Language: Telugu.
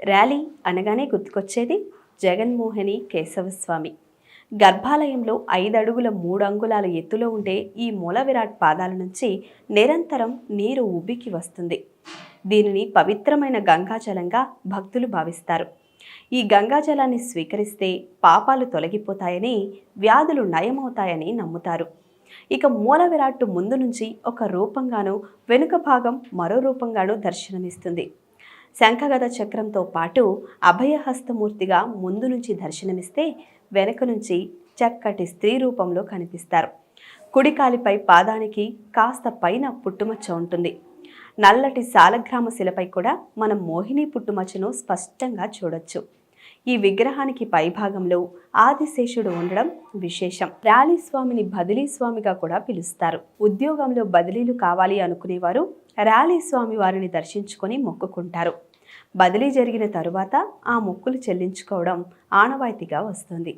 ర్యాలీ అనగానే గుర్తుకొచ్చేది జగన్మోహిని కేశవస్వామి. గర్భాలయంలో ఐదు అడుగుల మూడు అంగుళాల ఎత్తులో ఉండే ఈ మూల విరాట్ పాదాల నుంచి నిరంతరం నీరు ఉబ్బికి వస్తుంది. దీనిని పవిత్రమైన గంగాజలంగా భక్తులు భావిస్తారు. ఈ గంగాజలాన్ని స్వీకరిస్తే పాపాలు తొలగిపోతాయని వ్యాధులు నయమవుతాయని నమ్ముతారు. ఇక మూల విరాట్టు ముందు నుంచి ఒక రూపంగాను వెనుక భాగం మరో రూపంగాను దర్శనమిస్తుంది. శంఖగద చక్రంతో పాటు అభయహస్తమూర్తిగా ముందు నుంచి దర్శనమిస్తే వెనక నుంచి చక్కటి స్త్రీ రూపంలో కనిపిస్తారు. కుడికాలిపై పాదానికి కాస్త పైన పుట్టుమచ్చ ఉంటుంది. నల్లటి సాలగ్రామ శిలపై కూడా మనం మోహిని పుట్టుమచ్చను స్పష్టంగా చూడొచ్చు. ఈ విగ్రహానికి పైభాగంలో ఆదిశేషుడు ఉండడం విశేషం. ర్యాలీ స్వామిని బదిలీ స్వామిగా కూడా పిలుస్తారు. ఉద్యోగంలో బదిలీలు కావాలి అనుకునేవారు ర్యాలీ స్వామి వారిని దర్శించుకొని మొక్కుకుంటారు. బదిలీ జరిగిన తరువాత ఆ మొక్కులు చెల్లించుకోవడం ఆనవాయితీగా వస్తుంది.